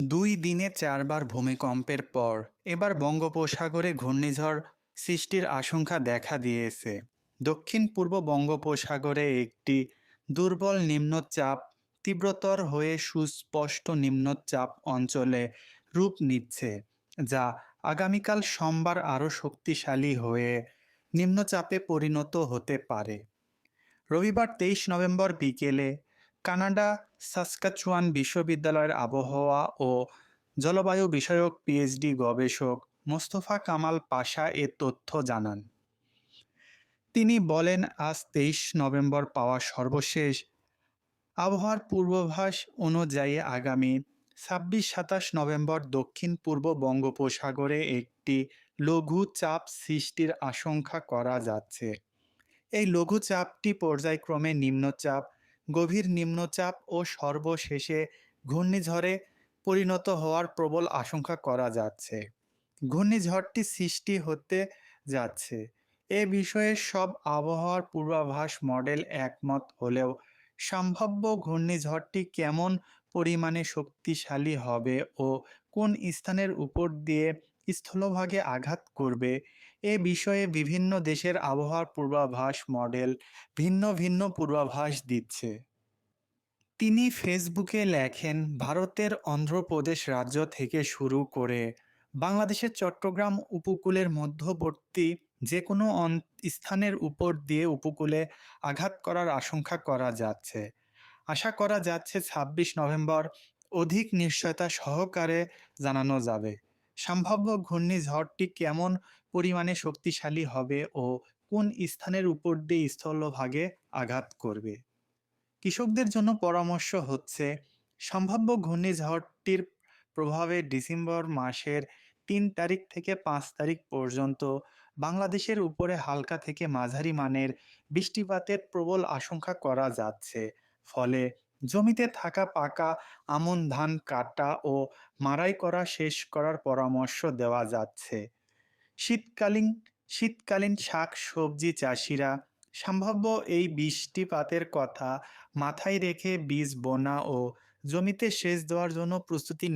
দুই দিনে চারবার ভূমিকম্পের পর এবার বঙ্গোপসাগরে ঘূর্ণিঝড় সৃষ্টির আশঙ্কা দেখা দিয়েছে। দক্ষিণ পূর্ব বঙ্গোপসাগরে একটি দুর্বল নিম্নচাপ তীব্রতর হয়ে সুস্পষ্ট নিম্নচাপ অঞ্চলে রূপ নিচ্ছে, যা আগামীকাল সোমবার আরও শক্তিশালী হয়ে নিম্নচাপে পরিণত হতে পারে। রবিবার তেইশ নভেম্বর বিকেলে কানাডা সাসকাচুয়ান বিশ্ববিদ্যালয়ের আবহাওয়া ও জলবায়ু বিষয়ক পিএইচডি গবেষক মোস্তফা কামাল পাশা এ তথ্য জানান। তিনি বলেন, আজ তেইশ নভেম্বর পাওয়া সর্বশেষ আবহাওয়ার পূর্বাভাস অনুযায়ী আগামী ছাব্বিশ, সাতাশ নভেম্বর দক্ষিণ পূর্ব বঙ্গোপসাগরে একটি লঘু চাপ সৃষ্টির আশঙ্কা করা যাচ্ছে। এই লঘুচাপটি পর্যায়ক্রমে নিম্নচাপ গভীর নিম্নচাপ ও সর্বশেষে ঘূর্ণিঝড়ে পরিণত হওয়ার প্রবল আশঙ্কা করা যাচ্ছে। ঘূর্ণিঝড়টি সৃষ্টি হতে যাচ্ছে। এ বিষয়ে সব আবহাওয়ার পূর্বাভাস মডেল একমত হলেও সম্ভাব্য ঘূর্ণিঝড়টি কেমন পরিমাণে শক্তিশালী হবে ও কোন স্থানের উপর দিয়ে স্থলভাগে আঘাত করবে এ বিষয়ে বিভিন্ন দেশের আবহাওয়ার পূর্বাভাস মডেল ভিন্ন ভিন্ন পূর্বাভাস দিচ্ছে। তিনি ফেসবুকে লেখেন, ভারতের অন্ধ্রপ্রদেশ রাজ্য থেকে শুরু করে বাংলাদেশের চট্টগ্রাম উপকূলের মধ্যবর্তী যে কোনো স্থানের উপর দিয়ে উপকূলে আঘাত করার আশঙ্কা করা যাচ্ছে। আশা করা যাচ্ছে ছাব্বিশ নভেম্বর অধিক নিশ্চয়তা সহকারে জানানো যাবে। সম্ভাব্য ঘূর্ণিঝড়টি কেমন পরিমাণে শক্তিশালী হবে ও কোন স্থানের উপর দিয়ে স্থলভাগে আঘাত করবে? কৃষকদের জন্য পরামর্শ হচ্ছে, সম্ভাব্য ঘূর্ণিঝড়টির প্রভাবে ডিসেম্বর মাসের তিন তারিখ থেকে পাঁচ তারিখ পর্যন্ত বাংলাদেশের উপরে হালকা থেকে মাঝারি মানের বৃষ্টিপাতের প্রবল আশঙ্কা করা যাচ্ছে। ফলে জমিতে থাকা পাকা আমন ধান কাটা ও মাড়াই করা শেষ করার পরামর্শ দেওয়া যাচ্ছে। শীতকালীন শীতকালীন শাক সবজি চাষিরা সম্ভাব্য এই বৃষ্টিপাতের কথা মাথায় রেখে বীজ বোনা ও জমিতে সেচ দেওয়ার জন্য প্রস্তুতি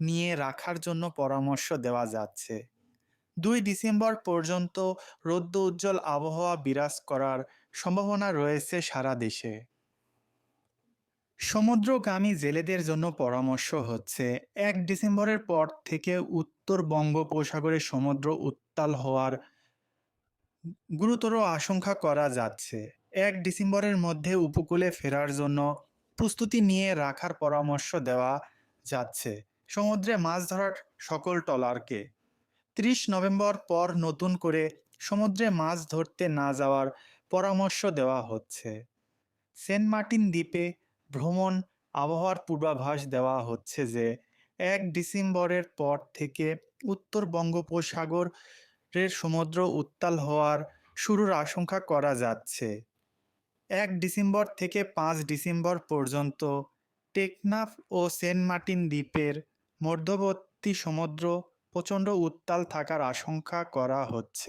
নিয়ে রাখার জন্য পরামর্শ দেওয়া যাচ্ছে। দুই ডিসেম্বর পর্যন্ত রৌদ্র উজ্জ্বল আবহাওয়া বিরাজ করার সম্ভাবনা রয়েছে সারা দেশে। সমুদ্রগামী জেলেদের জন্য পরামর্শ হচ্ছে, এক ডিসেম্বরের পর থেকে উত্তর বঙ্গোপসাগরে সমুদ্র উত্তাল হওয়ার গুরুতর আশঙ্কা করা যাচ্ছে। এক ডিসেম্বরের মধ্যে উপকূলে ফেরার জন্য প্রস্তুতি নিয়ে রাখার পরামর্শ দেওয়া যাচ্ছে। সমুদ্রে মাছ ধরার সকল ট্রলারকে ত্রিশ নভেম্বর পর নতুন করে সমুদ্রে মাছ ধরতে না যাওয়ার পরামর্শ দেওয়া হচ্ছে। সেন্ট মার্টিন দ্বীপে ভ্রমণ আবহাওয়ার পূর্বাভাস দেওয়া হচ্ছে যে, এক ডিসেম্বরের পর থেকে উত্তর বঙ্গোপসাগরের সমুদ্র উত্তাল হওয়ার শুরুর আশঙ্কা করা যাচ্ছে। এক ডিসেম্বর থেকে পাঁচ ডিসেম্বর পর্যন্ত টেকনাফ ও সেন্ট মার্টিন দ্বীপের মধ্যবর্তী সমুদ্র প্রচণ্ড উত্তাল থাকার আশঙ্কা করা হচ্ছে।